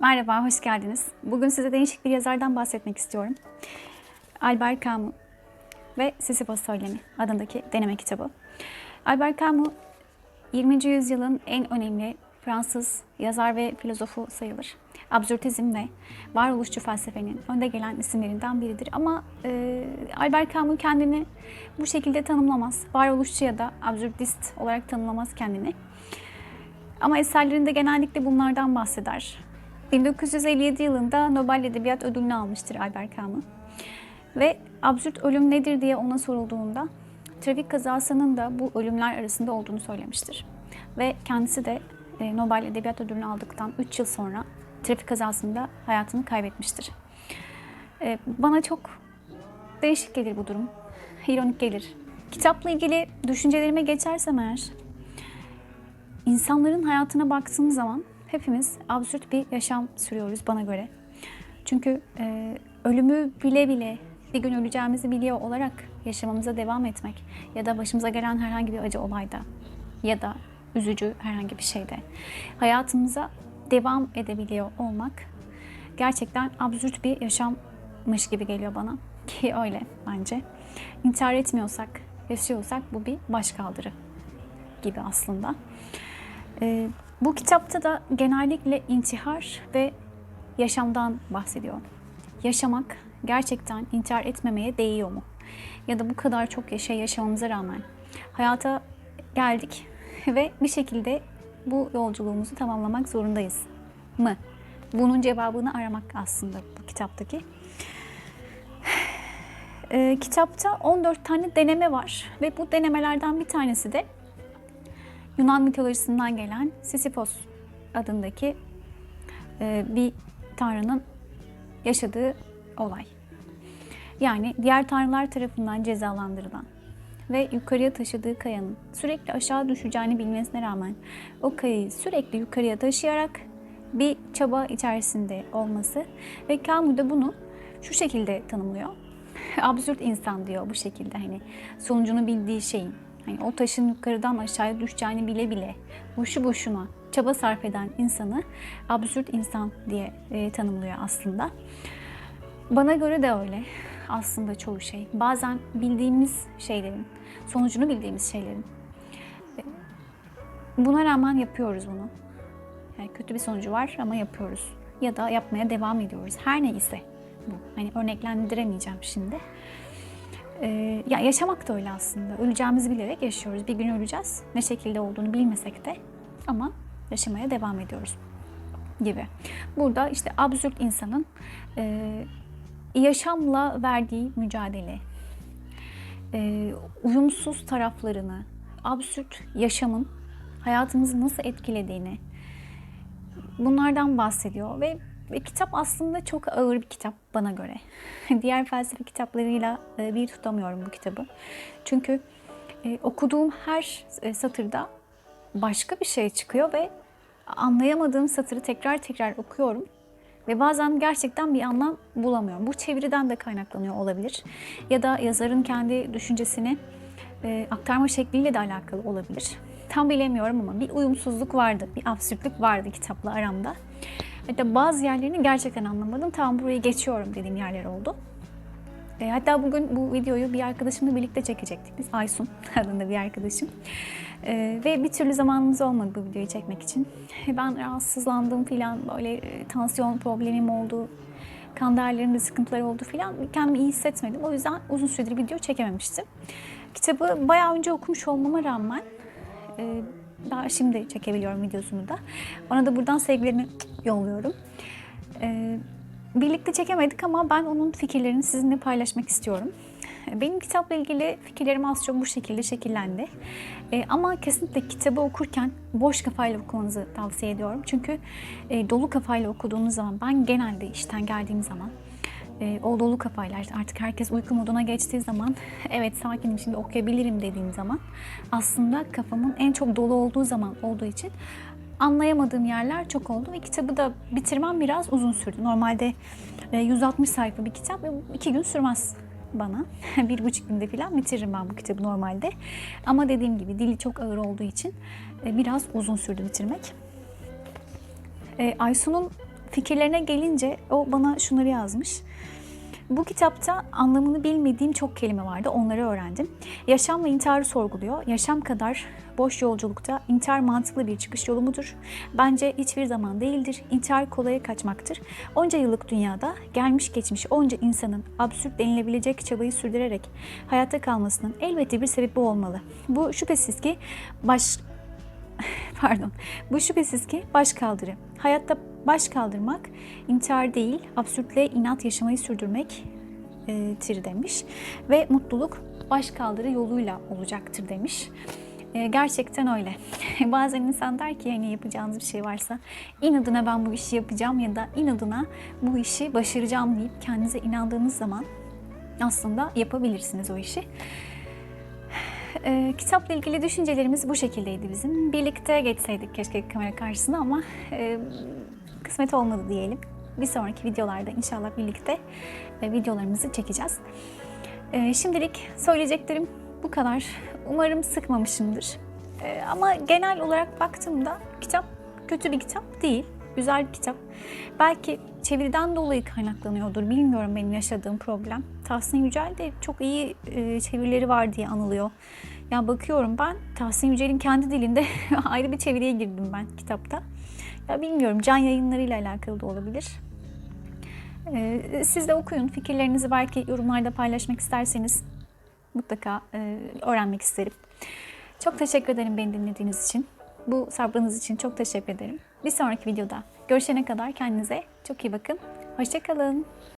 Merhaba, hoş geldiniz. Bugün size değişik bir yazardan bahsetmek istiyorum. Albert Camus ve Sisyphos Söylemi adındaki deneme kitabı. Albert Camus, 20. yüzyılın en önemli Fransız yazar ve filozofu sayılır. Absürtizm ve varoluşçu felsefenin önde gelen isimlerinden biridir. Ama e, Albert Camus kendini bu şekilde tanımlamaz. Varoluşçu ya da absürtist olarak tanımlamaz kendini. Ama eserlerinde genellikle bunlardan bahseder. 1957 yılında Nobel Edebiyat Ödülünü almıştır Albert Camus. Ve absürt ölüm nedir diye ona sorulduğunda trafik kazasının da bu ölümler arasında olduğunu söylemiştir. Ve kendisi de e, Nobel Edebiyat Ödülünü aldıktan 3 yıl sonra trafik kazasında hayatını kaybetmiştir. E, Bana çok değişik gelir bu durum. İronik gelir. Kitapla ilgili düşüncelerime geçersem eğer, İnsanların hayatına baktığım zaman hepimiz absürt bir yaşam sürüyoruz bana göre. Çünkü e, ölümü bile bile bir gün öleceğimizi biliyor olarak yaşamamıza devam etmek ya da başımıza gelen herhangi bir acı olayda ya da üzücü herhangi bir şeyde hayatımıza devam edebiliyor olmak gerçekten absürt bir yaşammış gibi geliyor bana ki öyle bence. İntihar etmiyorsak, yaşıyorsak bu bir başkaldırı gibi aslında. Ee, bu kitapta da genellikle intihar ve yaşamdan bahsediyor. Yaşamak gerçekten intihar etmemeye değiyor mu? Ya da bu kadar çok şey yaşamamıza rağmen hayata geldik ve bir şekilde bu yolculuğumuzu tamamlamak zorundayız mı? Bunun cevabını aramak aslında bu kitaptaki. Ee, kitapta 14 tane deneme var ve bu denemelerden bir tanesi de Yunan mitolojisinden gelen Sisyphos adındaki e, bir tanrının yaşadığı olay. Yani diğer tanrılar tarafından cezalandırılan ve yukarıya taşıdığı kayanın sürekli aşağı düşeceğini bilmesine rağmen o kayayı sürekli yukarıya taşıyarak bir çaba içerisinde olması ve Camus da bunu şu şekilde tanımlıyor. Absürt insan diyor bu şekilde hani sonucunu bildiği şeyin Hani o taşın yukarıdan aşağıya düşeceğini bile bile boşu boşuna çaba sarf eden insanı absürt insan diye e, tanımlıyor aslında. Bana göre de öyle aslında çoğu şey. Bazen bildiğimiz şeylerin, sonucunu bildiğimiz şeylerin. e, Buna rağmen yapıyoruz bunu. Yani kötü bir sonucu var ama yapıyoruz. Ya da yapmaya devam ediyoruz. Her neyse bu. Hani örneklendiremeyeceğim şimdi. Ee, ya yaşamak da öyle aslında. Öleceğimizi bilerek yaşıyoruz. Bir gün öleceğiz. Ne şekilde olduğunu bilmesek de ama yaşamaya devam ediyoruz gibi. Burada işte absürt insanın e, yaşamla verdiği mücadele, e, uyumsuz taraflarını, absürt yaşamın hayatımızı nasıl etkilediğini bunlardan bahsediyor ve ve kitap aslında çok ağır bir kitap bana göre. Diğer felsefe kitaplarıyla e, bir tutamıyorum bu kitabı. Çünkü e, okuduğum her e, satırda başka bir şey çıkıyor ve anlayamadığım satırı tekrar tekrar okuyorum. Ve bazen gerçekten bir anlam bulamıyorum. Bu çeviriden de kaynaklanıyor olabilir. Ya da yazarın kendi düşüncesini aktarma şekliyle de alakalı olabilir. Tam bilemiyorum ama bir uyumsuzluk vardı, bir absürtlük vardı kitapla aramda. Hatta bazı yerlerini gerçekten anlamadım. Tamam burayı geçiyorum dediğim yerler oldu. E, hatta bugün bu videoyu bir arkadaşımla birlikte çekecektik. Biz Aysun adında bir arkadaşım. E, ve bir türlü zamanımız olmadı bu videoyu çekmek için. E, ben rahatsızlandım filan böyle e, tansiyon problemim oldu. Kan değerlerimde sıkıntılar oldu filan. Kendimi iyi hissetmedim. O yüzden uzun süredir video çekememiştim. Kitabı bayağı önce okumuş olmama rağmen e, daha şimdi çekebiliyorum videosunu da. Ona da buradan sevgilerimi yolluyorum. Ee, birlikte çekemedik ama ben onun fikirlerini sizinle paylaşmak istiyorum. Benim kitapla ilgili fikirlerim az çok bu şekilde şekillendi. Ee, ama kesinlikle kitabı okurken boş kafayla okumanızı tavsiye ediyorum. Çünkü e, dolu kafayla okuduğunuz zaman ben genelde işten geldiğim zaman e, o dolu kafayla işte artık herkes uyku moduna geçtiği zaman evet sakinim şimdi okuyabilirim dediğim zaman aslında kafamın en çok dolu olduğu zaman olduğu için anlayamadığım yerler çok oldu ve kitabı da bitirmem biraz uzun sürdü. Normalde e, 160 sayfa bir kitap ve iki gün sürmez bana. bir buçuk günde falan bitiririm ben bu kitabı normalde. Ama dediğim gibi dili çok ağır olduğu için e, biraz uzun sürdü bitirmek. E, Aysun'un fikirlerine gelince o bana şunları yazmış. Bu kitapta anlamını bilmediğim çok kelime vardı. Onları öğrendim. Yaşam ve intiharı sorguluyor. Yaşam kadar boş yolculukta intihar mantıklı bir çıkış yolu mudur? Bence hiçbir zaman değildir. İntihar kolaya kaçmaktır. Onca yıllık dünyada gelmiş geçmiş onca insanın absürt denilebilecek çabayı sürdürerek hayatta kalmasının elbette bir sebebi olmalı. Bu şüphesiz ki baş pardon. Bu şüphesiz ki baş kaldırı. Hayatta baş kaldırmak intihar değil, absürtle inat yaşamayı sürdürmek e, tir demiş. Ve mutluluk baş kaldırı yoluyla olacaktır demiş. E, gerçekten öyle. Bazen insan der ki yani yapacağınız bir şey varsa inadına ben bu işi yapacağım ya da inadına bu işi başaracağım deyip kendinize inandığınız zaman aslında yapabilirsiniz o işi. E, kitapla ilgili düşüncelerimiz bu şekildeydi bizim. Birlikte geçseydik keşke kamera karşısına ama e, kısmet olmadı diyelim. Bir sonraki videolarda inşallah birlikte e, videolarımızı çekeceğiz. E, şimdilik söyleyeceklerim bu kadar. Umarım sıkmamışımdır. E, ama genel olarak baktığımda kitap kötü bir kitap değil. Güzel bir kitap. Belki çeviriden dolayı kaynaklanıyordur. Bilmiyorum benim yaşadığım problem. Tahsin Yücel de çok iyi e, çevirileri var diye anılıyor. Ya bakıyorum ben Tahsin Yücel'in kendi dilinde ayrı bir çeviriye girdim ben kitapta. Ya bilmiyorum can yayınlarıyla alakalı da olabilir. Ee, siz de okuyun. Fikirlerinizi belki yorumlarda paylaşmak isterseniz mutlaka e, öğrenmek isterim. Çok teşekkür ederim beni dinlediğiniz için. Bu sabrınız için çok teşekkür ederim. Bir sonraki videoda görüşene kadar kendinize çok iyi bakın. Hoşçakalın.